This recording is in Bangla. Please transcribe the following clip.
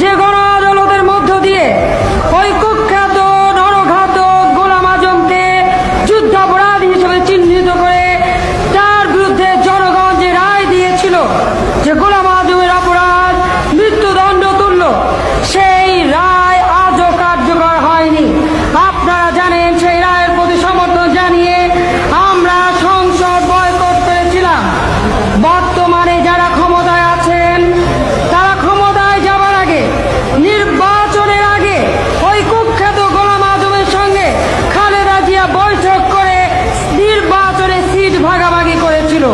যে গণ আদালতের মধ্য দিয়ে ঐক্য নির্বাচনে সিট ভাগাভাগি করেছিল।